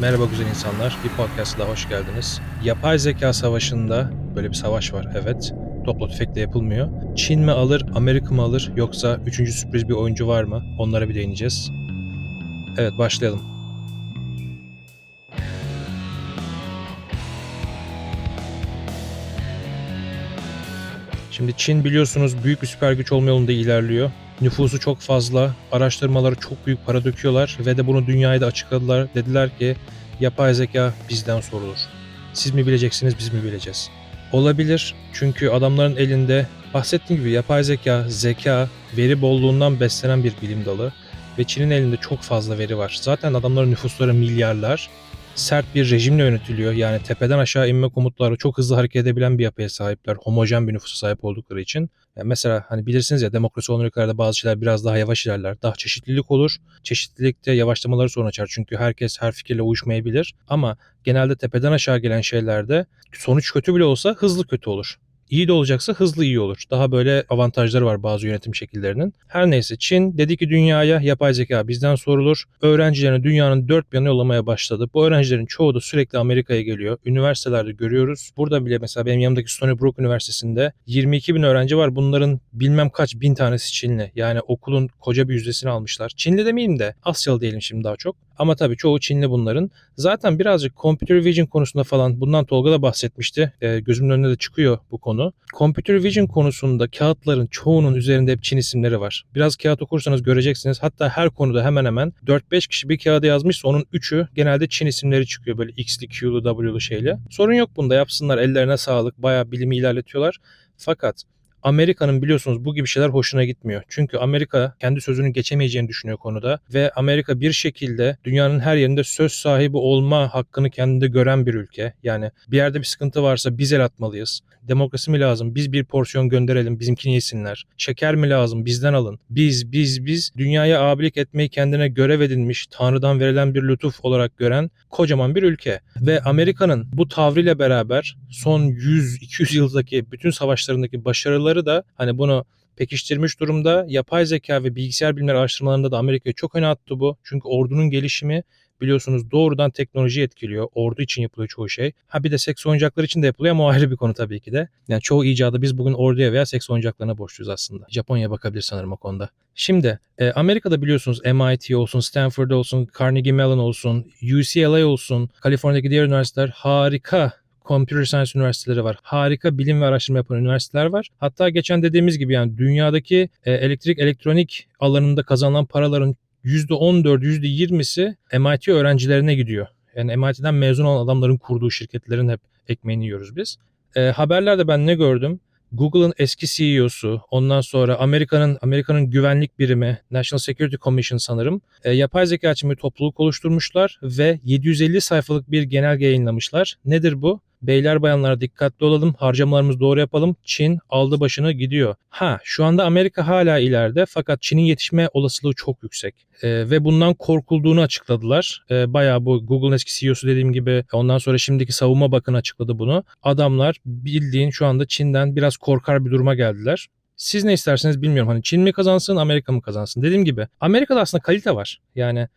Merhaba güzel insanlar. Bir podcast'a daha hoş geldiniz. Yapay zeka savaşında böyle bir savaş var evet. Topla tüfekle yapılmıyor. Çin mi alır, Amerika mı alır yoksa üçüncü sürpriz bir oyuncu var mı? Onlara bir değineceğiz. Evet başlayalım. Şimdi Çin biliyorsunuz büyük bir süper güç olma yolunda ilerliyor. Nüfusu çok fazla, araştırmaları çok büyük para döküyorlar ve de bunu dünyaya da açıkladılar. Dediler ki yapay zeka bizden sorulur. Siz mi bileceksiniz, biz mi bileceğiz? Olabilir çünkü adamların elinde bahsettiğim gibi yapay zeka, zeka, veri bolluğundan beslenen bir bilim dalı ve Çin'in elinde çok fazla veri var. Zaten adamların nüfusları milyarlar sert bir rejimle yönetiliyor. Yani tepeden aşağı inme komutları çok hızlı hareket edebilen bir yapıya sahipler. Homojen bir nüfusa sahip oldukları için. Yani mesela hani bilirsiniz ya demokrasi olan ülkelerde bazı şeyler biraz daha yavaş ilerler. Daha çeşitlilik olur. Çeşitlilikte yavaşlamaları sorun açar. Çünkü herkes her fikirle uyuşmayabilir. Ama genelde tepeden aşağı gelen şeylerde sonuç kötü bile olsa hızlı kötü olur. İyi de olacaksa hızlı iyi olur. Daha böyle avantajları var bazı yönetim şekillerinin. Her neyse Çin dedi ki dünyaya yapay zeka bizden sorulur. Öğrencilerini dünyanın dört bir yanına yollamaya başladı. Bu öğrencilerin çoğu da sürekli Amerika'ya geliyor. Üniversitelerde görüyoruz. Burada bile mesela benim yanımdaki Stony Brook Üniversitesi'nde 22 bin öğrenci var. Bunların bilmem kaç bin tanesi Çinli. Yani okulun koca bir yüzdesini almışlar. Çinli demeyeyim de Asyalı diyelim şimdi daha çok. Ama tabii çoğu Çinli bunların. Zaten birazcık computer vision konusunda falan bundan Tolga da bahsetmişti. E, gözümün önüne de çıkıyor bu konu. Computer vision konusunda kağıtların çoğunun üzerinde hep Çin isimleri var. Biraz kağıt okursanız göreceksiniz. Hatta her konuda hemen hemen 4-5 kişi bir kağıda yazmışsa onun 3'ü genelde Çin isimleri çıkıyor. Böyle X'li, Q'lu, W'lu şeyle. Sorun yok bunda yapsınlar. Ellerine sağlık. Bayağı bilimi ilerletiyorlar. Fakat Amerika'nın biliyorsunuz bu gibi şeyler hoşuna gitmiyor. Çünkü Amerika kendi sözünü geçemeyeceğini düşünüyor konuda ve Amerika bir şekilde dünyanın her yerinde söz sahibi olma hakkını kendinde gören bir ülke. Yani bir yerde bir sıkıntı varsa biz el atmalıyız. Demokrasi mi lazım? Biz bir porsiyon gönderelim, bizimkini yesinler. Şeker mi lazım? Bizden alın. Biz, biz, biz dünyaya abilik etmeyi kendine görev edinmiş, Tanrı'dan verilen bir lütuf olarak gören kocaman bir ülke. Ve Amerika'nın bu tavrıyla beraber son 100-200 yıldaki bütün savaşlarındaki başarıları da hani bunu pekiştirmiş durumda. Yapay zeka ve bilgisayar bilimleri araştırmalarında da Amerika'ya çok öne attı bu. Çünkü ordunun gelişimi biliyorsunuz doğrudan teknoloji etkiliyor. Ordu için yapılıyor çoğu şey. Ha bir de seks oyuncakları için de yapılıyor ama o ayrı bir konu tabii ki de. Yani çoğu icadı biz bugün orduya veya seks oyuncaklarına borçluyuz aslında. Japonya'ya bakabilir sanırım o konuda. Şimdi e, Amerika'da biliyorsunuz MIT olsun, Stanford olsun, Carnegie Mellon olsun, UCLA olsun, Kaliforniya'daki diğer üniversiteler harika Computer Science üniversiteleri var. Harika bilim ve araştırma yapan üniversiteler var. Hatta geçen dediğimiz gibi yani dünyadaki e, elektrik elektronik alanında kazanılan paraların %14, %20'si MIT öğrencilerine gidiyor. Yani MIT'den mezun olan adamların kurduğu şirketlerin hep ekmeğini yiyoruz biz. E, haberlerde ben ne gördüm? Google'ın eski CEO'su, ondan sonra Amerika'nın Amerika'nın güvenlik birimi, National Security Commission sanırım, e, yapay zeka için bir topluluk oluşturmuşlar ve 750 sayfalık bir genelge yayınlamışlar. Nedir bu? Beyler bayanlar dikkatli olalım, harcamalarımızı doğru yapalım. Çin aldı başını gidiyor. Ha şu anda Amerika hala ileride fakat Çin'in yetişme olasılığı çok yüksek. Ee, ve bundan korkulduğunu açıkladılar. Ee, bayağı bu Google'ın eski CEO'su dediğim gibi ondan sonra şimdiki savunma bakanı açıkladı bunu. Adamlar bildiğin şu anda Çin'den biraz korkar bir duruma geldiler. Siz ne isterseniz bilmiyorum. Hani Çin mi kazansın, Amerika mı kazansın? Dediğim gibi Amerika'da aslında kalite var. Yani e,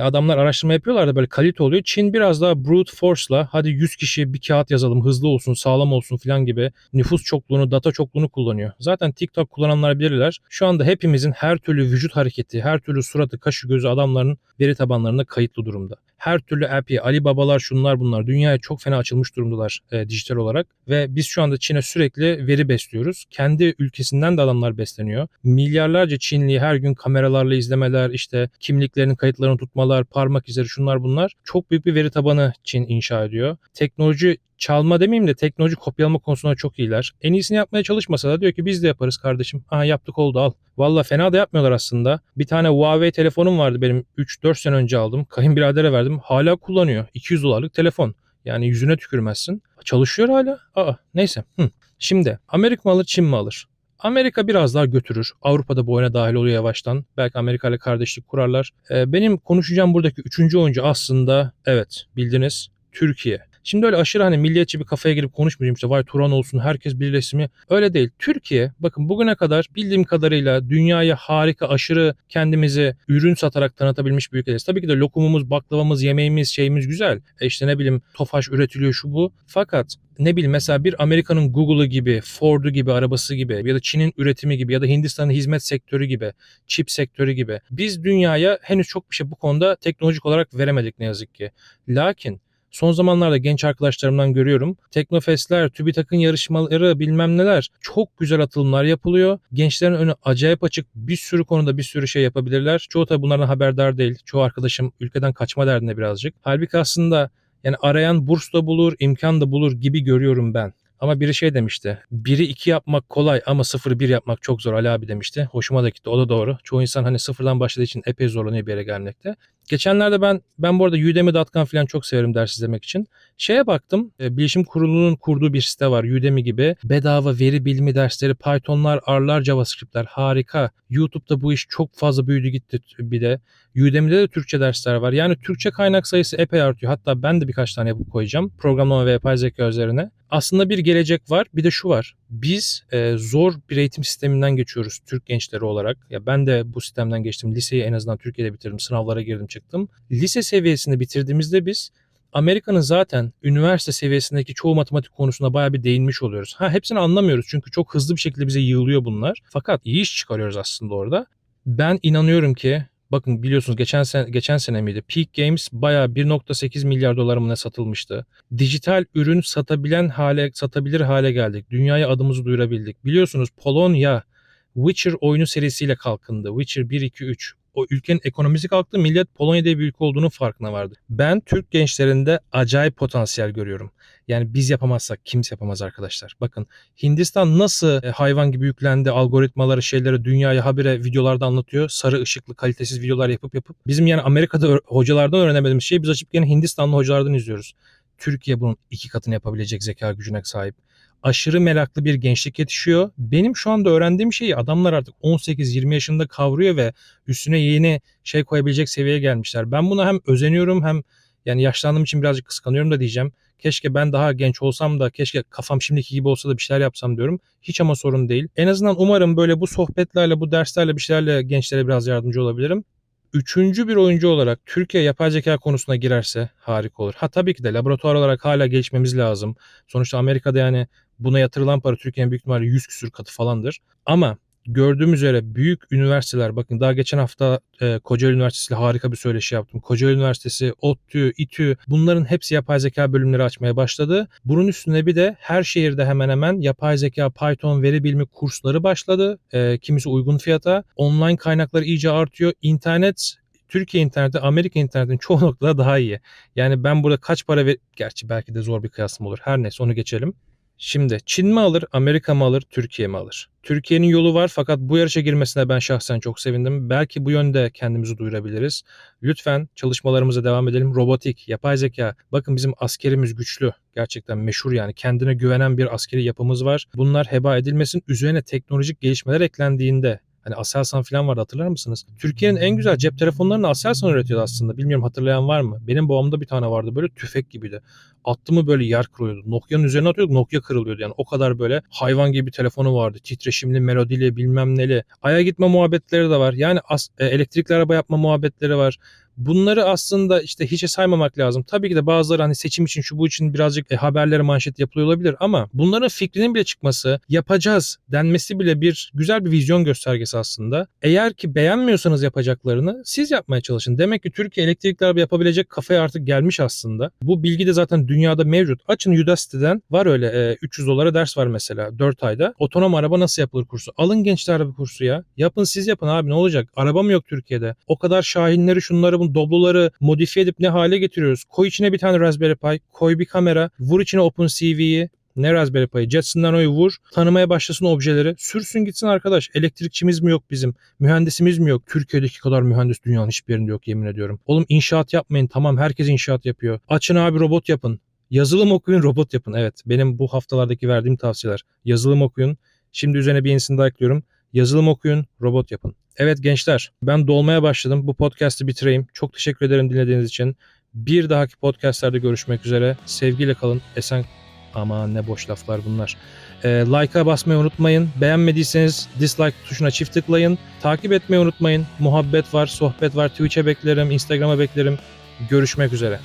adamlar araştırma yapıyorlar da böyle kalite oluyor. Çin biraz daha brute force'la hadi 100 kişi bir kağıt yazalım hızlı olsun sağlam olsun falan gibi nüfus çokluğunu data çokluğunu kullanıyor. Zaten TikTok kullananlar bilirler. Şu anda hepimizin her türlü vücut hareketi, her türlü suratı, kaşı, gözü adamların veri tabanlarında kayıtlı durumda her türlü API, Ali Babalar şunlar bunlar dünyaya çok fena açılmış durumdalar e, dijital olarak ve biz şu anda Çin'e sürekli veri besliyoruz. Kendi ülkesinden de adamlar besleniyor. Milyarlarca Çinli her gün kameralarla izlemeler, işte kimliklerinin kayıtlarını tutmalar, parmak izleri şunlar bunlar. Çok büyük bir veri tabanı Çin inşa ediyor. Teknoloji çalma demeyeyim de teknoloji kopyalama konusunda çok iyiler. En iyisini yapmaya çalışmasa da diyor ki biz de yaparız kardeşim. Aha yaptık oldu al. Valla fena da yapmıyorlar aslında. Bir tane Huawei telefonum vardı benim 3-4 sene önce aldım. Kayınbiradere verdim. Hala kullanıyor. 200 dolarlık telefon. Yani yüzüne tükürmezsin. Çalışıyor hala. Aa neyse. Hı. Şimdi Amerika mı alır Çin mi alır? Amerika biraz daha götürür. Avrupa'da bu oyuna dahil oluyor yavaştan. Belki Amerika ile kardeşlik kurarlar. Ee, benim konuşacağım buradaki üçüncü oyuncu aslında evet bildiniz Türkiye. Şimdi öyle aşırı hani milliyetçi bir kafaya girip konuşmayacağım işte vay Turan olsun herkes birleşsin mi? Öyle değil. Türkiye bakın bugüne kadar bildiğim kadarıyla dünyaya harika aşırı kendimizi ürün satarak tanıtabilmiş bir ülkedeyiz. Tabii ki de lokumumuz, baklavamız, yemeğimiz, şeyimiz güzel. E işte ne bileyim tofaş üretiliyor şu bu. Fakat ne bileyim mesela bir Amerika'nın Google'ı gibi, Ford'u gibi, arabası gibi ya da Çin'in üretimi gibi ya da Hindistan'ın hizmet sektörü gibi, çip sektörü gibi. Biz dünyaya henüz çok bir şey bu konuda teknolojik olarak veremedik ne yazık ki. Lakin Son zamanlarda genç arkadaşlarımdan görüyorum. Teknofestler, TÜBİTAK'ın yarışmaları bilmem neler çok güzel atılımlar yapılıyor. Gençlerin önü acayip açık. Bir sürü konuda bir sürü şey yapabilirler. Çoğu tabi bunlardan haberdar değil. Çoğu arkadaşım ülkeden kaçma derdinde birazcık. Halbuki aslında yani arayan burs da bulur, imkan da bulur gibi görüyorum ben. Ama biri şey demişti. Biri iki yapmak kolay ama sıfır bir yapmak çok zor Ali abi demişti. Hoşuma da gitti. O da doğru. Çoğu insan hani sıfırdan başladığı için epey zorlanıyor bir yere gelmekte. Geçenlerde ben ben bu arada Udemy.com falan çok severim ders izlemek için. Şeye baktım. E, bilişim kurulunun kurduğu bir site var Udemy gibi. Bedava veri bilimi dersleri, Python'lar, R'lar, JavaScript'ler harika. YouTube'da bu iş çok fazla büyüdü gitti bir de. Udemy'de de Türkçe dersler var. Yani Türkçe kaynak sayısı epey artıyor. Hatta ben de birkaç tane yapıp koyacağım. Programlama ve yapay zeka üzerine. Aslında bir gelecek var. Bir de şu var. Biz e, zor bir eğitim sisteminden geçiyoruz Türk gençleri olarak. Ya ben de bu sistemden geçtim. Liseyi en azından Türkiye'de bitirdim. Sınavlara girdim çıktım. Lise seviyesini bitirdiğimizde biz Amerika'nın zaten üniversite seviyesindeki çoğu matematik konusunda bayağı bir değinmiş oluyoruz. Ha hepsini anlamıyoruz çünkü çok hızlı bir şekilde bize yığılıyor bunlar. Fakat iyi iş çıkarıyoruz aslında orada. Ben inanıyorum ki Bakın biliyorsunuz geçen sene, geçen sene miydi? Peak Games bayağı 1.8 milyar dolar mı ne satılmıştı. Dijital ürün satabilen hale, satabilir hale geldik. Dünyaya adımızı duyurabildik. Biliyorsunuz Polonya Witcher oyunu serisiyle kalkındı. Witcher 1, 2, 3 o ülkenin ekonomisi kalktı. Millet Polonya diye bir ülke olduğunu farkına vardı. Ben Türk gençlerinde acayip potansiyel görüyorum. Yani biz yapamazsak kimse yapamaz arkadaşlar. Bakın Hindistan nasıl e, hayvan gibi yüklendi algoritmaları şeyleri dünyaya habire videolarda anlatıyor. Sarı ışıklı kalitesiz videolar yapıp yapıp. Bizim yani Amerika'da hocalardan öğrenemediğimiz şeyi biz açıp yine Hindistanlı hocalardan izliyoruz. Türkiye bunun iki katını yapabilecek zeka gücüne sahip aşırı meraklı bir gençlik yetişiyor. Benim şu anda öğrendiğim şeyi adamlar artık 18-20 yaşında kavruyor ve üstüne yeni şey koyabilecek seviyeye gelmişler. Ben buna hem özeniyorum hem yani yaşlandığım için birazcık kıskanıyorum da diyeceğim. Keşke ben daha genç olsam da keşke kafam şimdiki gibi olsa da bir şeyler yapsam diyorum. Hiç ama sorun değil. En azından umarım böyle bu sohbetlerle, bu derslerle bir şeylerle gençlere biraz yardımcı olabilirim üçüncü bir oyuncu olarak Türkiye yapay zeka konusuna girerse harika olur. Ha tabii ki de laboratuvar olarak hala gelişmemiz lazım. Sonuçta Amerika'da yani buna yatırılan para Türkiye'nin büyük ihtimalle 100 küsür katı falandır. Ama gördüğüm üzere büyük üniversiteler bakın daha geçen hafta e, Kocaeli Üniversitesi ile harika bir söyleşi yaptım. Kocaeli Üniversitesi, ODTÜ, İTÜ bunların hepsi yapay zeka bölümleri açmaya başladı. Bunun üstüne bir de her şehirde hemen hemen yapay zeka, Python, veri bilimi kursları başladı. E, kimisi uygun fiyata. Online kaynaklar iyice artıyor. İnternet Türkiye interneti Amerika internetinin çoğu noktada daha iyi. Yani ben burada kaç para ver... Gerçi belki de zor bir kıyaslama olur. Her neyse onu geçelim. Şimdi Çin mi alır, Amerika mı alır, Türkiye mi alır? Türkiye'nin yolu var fakat bu yarışa girmesine ben şahsen çok sevindim. Belki bu yönde kendimizi duyurabiliriz. Lütfen çalışmalarımıza devam edelim. Robotik, yapay zeka. Bakın bizim askerimiz güçlü. Gerçekten meşhur yani. Kendine güvenen bir askeri yapımız var. Bunlar heba edilmesin. Üzerine teknolojik gelişmeler eklendiğinde Hani Aselsan falan vardı hatırlar mısınız? Türkiye'nin en güzel cep telefonlarını Aselsan üretiyordu aslında. Bilmiyorum hatırlayan var mı? Benim babamda bir tane vardı böyle tüfek gibiydi. Attı mı böyle yer kırıyordu. Nokia'nın üzerine atıyorduk Nokia kırılıyordu. Yani o kadar böyle hayvan gibi bir telefonu vardı. Titreşimli, melodili bilmem neli. Aya gitme muhabbetleri de var. Yani e, elektrikli araba yapma muhabbetleri var. Bunları aslında işte hiçe saymamak lazım. Tabii ki de bazıları hani seçim için şu bu için birazcık e, haberlere manşet yapılıyor olabilir ama bunların fikrinin bile çıkması, yapacağız denmesi bile bir güzel bir vizyon göstergesi aslında. Eğer ki beğenmiyorsanız yapacaklarını siz yapmaya çalışın. Demek ki Türkiye elektrikli araba yapabilecek kafaya artık gelmiş aslında. Bu bilgi de zaten dünyada mevcut. Açın Udacity'den var öyle e, 300 dolara ders var mesela 4 ayda. Otonom araba nasıl yapılır kursu. Alın gençler araba kursu ya. Yapın siz yapın abi ne olacak? Araba mı yok Türkiye'de? O kadar şahinleri şunları bunu Doblo'ları modifiye edip ne hale getiriyoruz? Koy içine bir tane Raspberry Pi, koy bir kamera, vur içine OpenCV'yi, ne Raspberry Pi? Jetson Nano'yu vur. Tanımaya başlasın objeleri. Sürsün gitsin arkadaş. Elektrikçimiz mi yok bizim? Mühendisimiz mi yok? Türkiye'deki kadar mühendis dünyanın hiçbir yerinde yok yemin ediyorum. Oğlum inşaat yapmayın. Tamam herkes inşaat yapıyor. Açın abi robot yapın. Yazılım okuyun robot yapın. Evet benim bu haftalardaki verdiğim tavsiyeler. Yazılım okuyun. Şimdi üzerine bir yenisini daha ekliyorum. Yazılım okuyun, robot yapın. Evet gençler, ben dolmaya başladım. Bu podcast'ı bitireyim. Çok teşekkür ederim dinlediğiniz için. Bir dahaki podcastlerde görüşmek üzere. Sevgiyle kalın. Esen Aman ne boş laflar bunlar. Ee, like'a basmayı unutmayın. Beğenmediyseniz dislike tuşuna çift tıklayın. Takip etmeyi unutmayın. Muhabbet var, sohbet var. Twitch'e beklerim, Instagram'a beklerim. Görüşmek üzere.